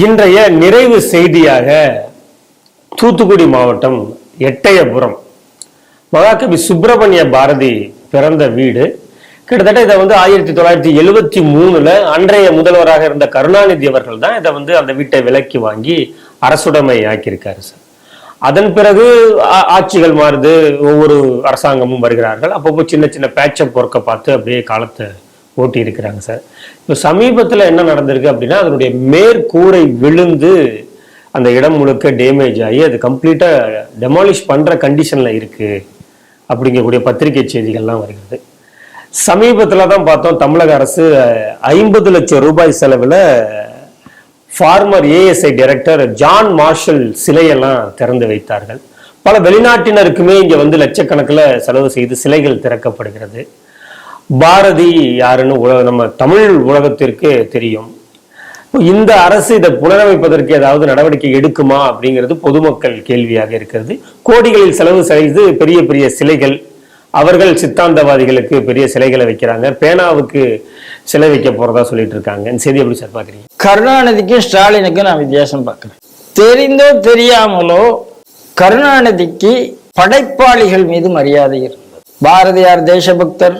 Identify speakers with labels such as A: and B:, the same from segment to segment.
A: இன்றைய நிறைவு செய்தியாக தூத்துக்குடி மாவட்டம் எட்டயபுரம். மகாகவி சுப்பிரமணிய பாரதி பிறந்த வீடு. கிட்டத்தட்ட இதை வந்து ஆயிரத்தி தொள்ளாயிரத்தி எழுவத்தி மூணுல அன்றைய முதல்வராக இருந்த கருணாநிதி அவர்கள் தான் இதை வந்து அந்த வீட்டை விலக்கி வாங்கி அரசுடைமை ஆக்கியிருக்காரு சார். அதன் பிறகு ஆட்சிகள் மாறுது ஒவ்வொரு அரசாங்கமும் வருகிறார்கள். அப்பப்போ சின்ன சின்ன பேச்சை பொறுக்க பார்த்து அப்படியே காலத்தை ஓட்டியிருக்கிறாங்க சார். இப்போ சமீபத்தில் என்ன நடந்திருக்கு அப்படின்னா அதனுடைய மேற்கூரை விழுந்து அந்த இடம் முழுக்க டேமேஜ் ஆகி அது கம்ப்ளீட்டாக டெமாலிஷ் பண்ணுற கண்டிஷனில் இருக்குது அப்படிங்கக்கூடிய பத்திரிகை செய்திகள்லாம் வருகிறது. சமீபத்தில் தான் பார்த்தோம் தமிழக அரசு ஐம்பது லட்சம் ரூபாய் செலவில் former ASI director John Marshall சிலையெல்லாம் திறந்து வைத்தார்கள். பல வெளிநாட்டினருக்குமே இங்கே வந்து லட்சக்கணக்கில் செலவு செய்து சிலைகள் திறக்கப்படுகிறது. பாரதி யாருன்னு உலக நம்ம தமிழ் உலகத்திற்கு தெரியும். இந்த அரசு இதை புனரமைப்பதற்கு ஏதாவது நடவடிக்கை எடுக்குமா அப்படிங்கிறது பொதுமக்கள் கேள்வியாக இருக்கிறது. கோடிகளில் செலவு செய்து பெரிய பெரிய சிலைகள் அவர்கள் சித்தாந்தவாதிகளுக்கு பெரிய சிலைகளை வைக்கிறாங்க. பேனாவுக்கு சிலை வைக்க போறதா சொல்லிட்டு இருக்காங்க. செய்தி எப்படி சார் பாக்குறீங்க
B: கருணாநிதிக்கும் ஸ்டாலினுக்கும் நான் வித்தியாசம் பார்க்கிறேன். தெரிந்தோ தெரியாமலோ கருணாநிதிக்கு படைப்பாளிகள் மீது மரியாதை இருந்தது. பாரதியார் தேசபக்தர்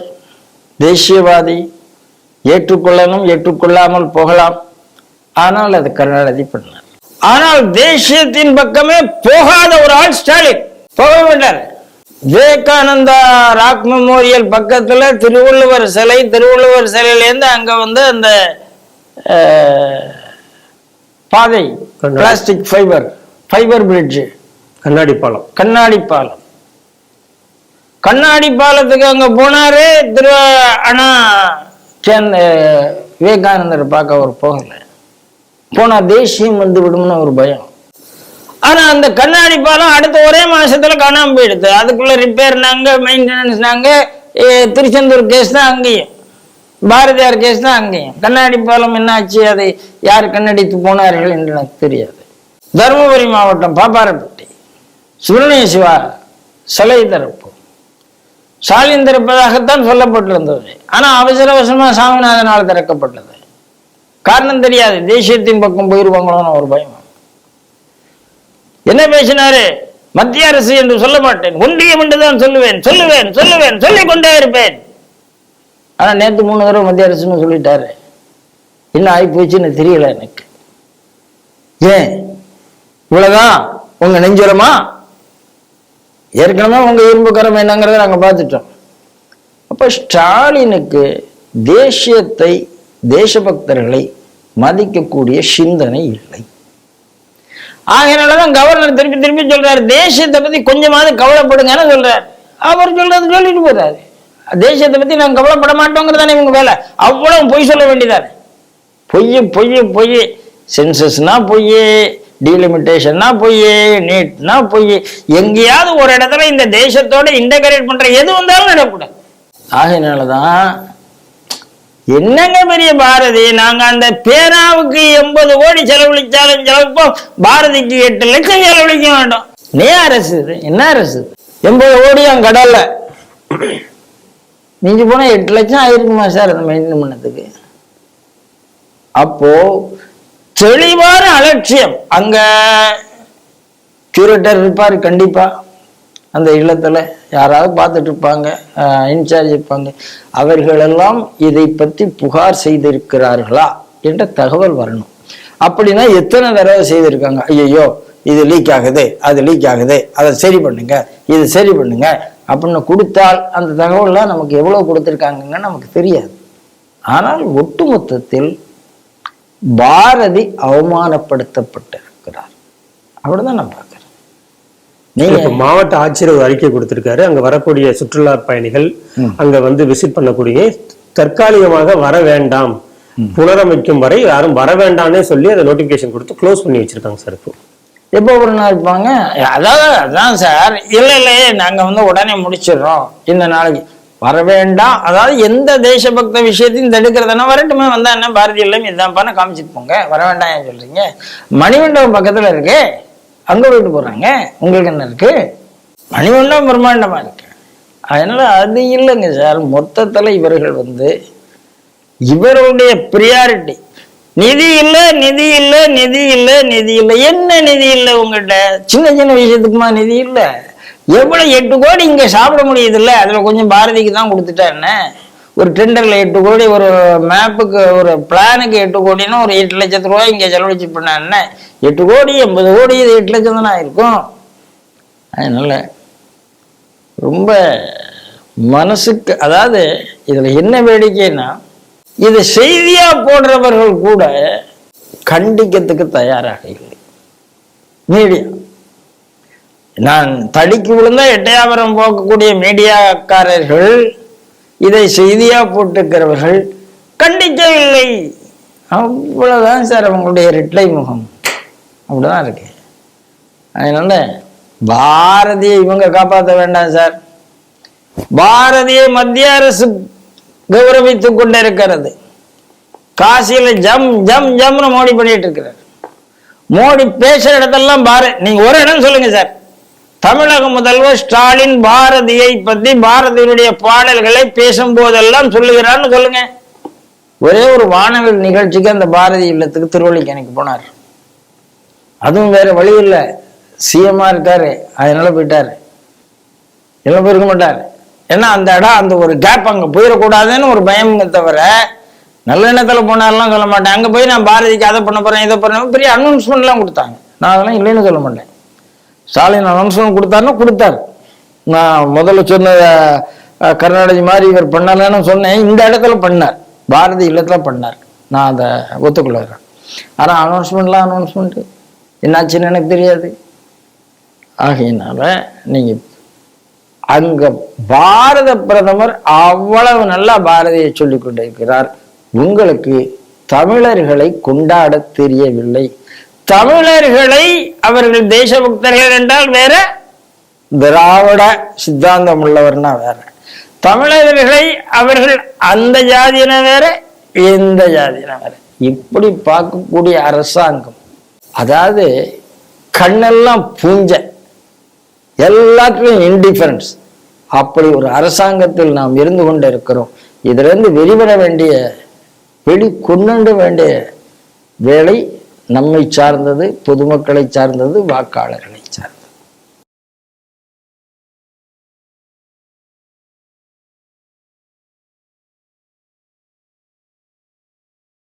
B: தேசியவாதி ஏற்றுக்கொள்ளணும் ஏற்றுக்கொள்ளாமல் போகலாம். ஆனால் அது கருணாநிதி பண்ணார் ஆனால் தேசியத்தின் பக்கமே போகாத ஒரு ஆள் ஸ்டாலின். போக மாட்டார். விவேகானந்தா ராக் மெமோரியல் பக்கத்துல திருவள்ளுவர் சிலை திருவள்ளுவர் சிலையிலேருந்து அங்க வந்து அந்த பாதை. பிளாஸ்டிக் ஃபைபர் ஃபைபர் பிரிட்ஜ்
A: கண்ணாடி பாலம்.
B: கண்ணாடி பாலம். கண்ணாடி பாலத்துக்கு அங்க போனாரு திரு ஆனா சேர்ந்த விவேகானந்தர் பார்க்க அவர் போகல. போனா தேசியம் வந்து விடும்னு ஒரு பயம். ஆனா அந்த கண்ணாடி பாலம் அடுத்த ஒரே மாசத்துல காணாம போயிடுது. அதுக்குள்ள ரிப்பேர்னாங்க மெயின்டெனன்ஸ்னாங்க திருச்செந்தூர் கேஸ் தான் அங்கேயும். பாரதியார் கேஸ் தான் அங்கேயும். கண்ணாடி பாலம் என்னாச்சு அதை யார் கண்ணடித்து போனார்கள் என்று எனக்கு தெரியாது. தருமபுரி மாவட்டம் பாப்பாரப்பட்டி. சுப்பிரமணிய சிவா சிலை தரப்பு ஸ்டாலின் திறப்பதாகத்தான் சொல்லப்பட்டிருந்தது. ஆனா அவசர அவசரமா சாமிநாதனால் திறக்கப்பட்டது. காரணம் தெரியாது. தேசியத்தின் பக்கம் போயிருவாங்களோன்னு ஒரு பயம். என்ன பேசினாரு? மத்திய அரசு என்று சொல்ல மாட்டேன். ஒன்றியம் என்று தான் சொல்லுவேன். சொல்லுவேன். சொல்லுவேன். சொல்லிக் கொண்டே இருப்பேன். ஆனா நேத்து மூணு தடவை மத்திய அரசுன்னு சொல்லிட்டாரு. என்ன ஆகி போச்சுன்னு தெரியல எனக்கு. ஏன்? இவ்வளவுதான். உங்க நெஞ்சுரமா? ஏற்கனவே உங்க இரும்புக்கரம் என்னங்கிறத நாங்க பார்த்துட்டோம். அப்ப ஸ்டாலினுக்கு தேசியத்தை தேசபக்தர்களை மதிக்கக்கூடிய சிந்தனை இல்லை. ஆகையினாலதான் கவர்னர் திருப்பி திருப்பி சொல்றாரு தேசியத்தை பத்தி கொஞ்சமாவது கவலைப்படுங்கன்னு சொல்றாரு. அவர் சொல்றது சொல்லிட்டு போறாரு. தேசியத்தை பத்தி நாங்க கவலைப்பட மாட்டோங்கிறது தானே இவங்க வேலை. அவ்வளவு பொய் சொல்ல வேண்டியதானே பொய் பொய் பொய் சென்சஸ்னா பொய் டீலிமிட்டேஷன்னா பொய் நீட்னா பொய். எங்கேயாவது ஒரு இடத்துல இந்த தேசத்தோட இன்டகிரேட் பண்ற எது வந்தாலும் நடக்கூடாது. ஆகையினாலதான் என்னங்க பெரிய பாரதி நாங்க அந்த பேனாவுக்கு எண்பது கோடி செலவழிச்சாலும் செலவிப்போம் பாரதிக்கு எட்டு லட்சம் செலவழிக்க வேண்டாம் நே அரசு இது? என்ன அரசு? எண்பது கோடி அங்க கடல்ல. மிஞ்சி போனா எட்டு லட்சம் ஆயிருக்குமா சார் அந்த மெயின்டைன் பண்ணதுக்கு? அப்போ தெளிவான அலட்சியம். அங்க கியூரேட்டர் இருப்பார் கண்டிப்பா. அந்த இல்லத்துல யாராவது பார்த்துட்டு இருப்பாங்க இன்சார்ஜ் இருப்பாங்க. அவர்களெல்லாம் இதை பற்றி புகார் செய்திருக்கிறார்களா என்ற தகவல் வரணும். அப்படின்னா எத்தனை தடவை செய்திருக்காங்க? ஐயையோ இது லீக் ஆகுது அது லீக் ஆகுது அதை சரி பண்ணுங்க இது சரி பண்ணுங்க அப்படின்னு கொடுத்தால் அந்த தகவல்லாம் நமக்கு எவ்வளவு கொடுத்துருக்காங்கன்னு நமக்கு தெரியாது. ஆனால் ஒட்டுமொத்தத்தில் பாரதி அவமானப்படுத்தப்பட்டிருக்கிறார். அப்படிதான் நான் பார்க்கிறேன். நீங்க
A: மாவட்ட ஆட்சியர் ஒரு அறிக்கை கொடுத்திருக்காரு. அங்க வரக்கூடிய சுற்றுலா பயணிகள் அங்க வந்து விசிட் பண்ணக்கூடிய தற்காலிகமாக வர வேண்டாம். புனரமைக்கும் வரை யாரும் வர வேண்டாம்னே சொல்லி அதை நோட்டிபிகேஷன் கொடுத்து க்ளோஸ் பண்ணி வச்சிருக்காங்க சார் இப்போ.
B: எப்போ ஒரு நாள் இருப்பாங்க? அதாவது அதான் சார். இல்லை இல்லை நாங்க வந்து உடனே முடிச்சிடுறோம். இந்த நாளைக்கு. வர வேண்டாம் அதாவது எந்த தேசபக்த விஷயத்தையும் தடுக்கிறதுனா வரட்டுமே? வந்தா என்ன? பாரதி இல்லம் இதுதான்ப்பான்னு காமிச்சிட்டு போங்க. வர வேண்டாம் ஏன் சொல்றீங்க? மணிமண்டபம் பக்கத்துல இருக்கு. அங்க போயிட்டு போறாங்க. உங்களுக்கு என்ன இருக்கு? மணிமண்டபம் பிரம்மாண்டமா இருக்கு. அதனால அது இல்லைங்க சார். மொத்தத்துல இவர்கள் வந்து இவருடைய ப்ரியாரிட்டி நிதி இல்ல நிதி இல்ல நிதி இல்ல நிதி இல்ல. என்ன நிதி இல்ல உங்ககிட்ட சின்ன சின்ன விஷயத்துக்குமா நிதி இல்லை? எவ்வளவு எட்டு கோடி இங்க சாப்பிட முடியுது இல்ல அதுல கொஞ்சம் பாரதிக்கு தான் கொடுத்துட்டா என்ன? ஒரு டெண்டர்ல எட்டு கோடி ஒரு மேப்புக்கு ஒரு பிளானுக்கு எட்டு கோடின்னா ஒரு எட்டு லட்சத்து ரூபாய் இங்க செலவழிச்சு பண்ண என்ன? எட்டு கோடி எண்பது கோடி இது எட்டு லட்சம் தானே இருக்கும் அதனால ரொம்ப மனசுக்கு அதாவது இதுல என்ன வேடிக்கைன்னா இது செய்தியா போடுறவர்கள் கூட கண்டிக்கிறதுக்கு தயாராக இல்லை. மீடியா. நான் தடுக்கி விழுந்தா எட்டையாபுரம் போக்கக்கூடிய மீடியாக்காரர்கள் இதை செய்தியா போட்டுக்கிறவர்கள் கண்டிக்கவில்லை. அவ்வளவுதான் சார் அவங்களுடைய ரிட்லை முகம். அப்படிதான் இருக்கு. அதனால பாரதியை இவங்க காப்பாற்ற வேண்டாம் சார். பாரதியை மத்திய அரசு கௌரவித்துக் கொண்டிருக்கிறது. காசியில ஜம் ஜம் ஜம்னு மோடி பண்ணிட்டு இருக்கிறார். மோடி பேசுற இடத்தெல்லாம் பாரு நீங்க ஒரு இடம் சொல்லுங்க சார். தமிழக முதல்வர் ஸ்டாலின் பாரதியை பத்தி பாரதியினுடைய பாடல்களை பேசும் போதெல்லாம் சொல்லுகிறான்னு சொல்லுங்க. ஒரே ஒரு வானவில் நிகழ்ச்சிக்கு அந்த பாரதி இல்லத்துக்கு திருவள்ளிக்கணைக்கு போனார். அதுவும் வேற வழி இல்லை. சிஎம்மா இருக்காரு. அதனால போயிட்டாரு. இல்லை போயிருக்க மாட்டார் ஏன்னா அந்த இடம் அந்த ஒரு கேப் அங்கே போயிடக்கூடாதுன்னு ஒரு பயம் தவிர நல்ல எண்ணத்தில் போனார்லாம் சொல்ல மாட்டேன். அங்கே போய் நான் பாரதிக்கு அதை பண்ண போகிறேன் இதை பண்ண பெரிய அனௌன்ஸ்மெண்ட்லாம் கொடுத்தாங்க. நான் அதெல்லாம் இல்லைன்னு சொல்ல மாட்டேன். ஸ்டாலின் அனௌன்ஸ்மெண்ட் கொடுத்தாருன்னா கொடுத்தாரு. நான் முதல்ல சொன்ன கருணாநிதி மாதிரி இவர் பண்ணலன்னு சொன்னேன். இந்த இடத்துல பண்ணார். பாரதி இல்லத்தில் பண்ணார். நான் அதை ஒத்துக்கொள்ளுறேன் ஆனால் அனௌன்ஸ்மெண்ட்லாம் அனௌன்ஸ்மெண்ட்டு. என்னாச்சுன்னு எனக்கு தெரியாது. ஆகையினால நீங்கள் அங்கே பாரத பிரதமர் அவ்வளவு நல்லா பாரதியை சொல்லிக் கொண்டிருக்கிறார். உங்களுக்கு தமிழர்களை கொண்டாட தெரியவில்லை. தமிழர்களை அவர்கள் தேசபக்தர்கள் என்றால் வேற திராவிட சித்தாந்தம் உள்ளவர்னா வேற. தமிழர்களை அவர்கள் அந்த ஜாதியின வேற இந்த ஜாதியின வேற. இப்படி பார்க்கக்கூடிய அரசாங்கம் அதாவது கண்ணெல்லாம் பூஞ்சை எல்லாத்துலயும் இன்டிஃபரன்ஸ் அப்படி ஒரு அரசாங்கத்தில் நாம் இருந்து கொண்டு இருக்கிறோம் இதிலிருந்து வெளிவர வேண்டிய வெளி கொண்டு வேண்டிய வேலை நம்மை சார்ந்தது பொதுமக்களை சார்ந்தது வாக்காளர்களை.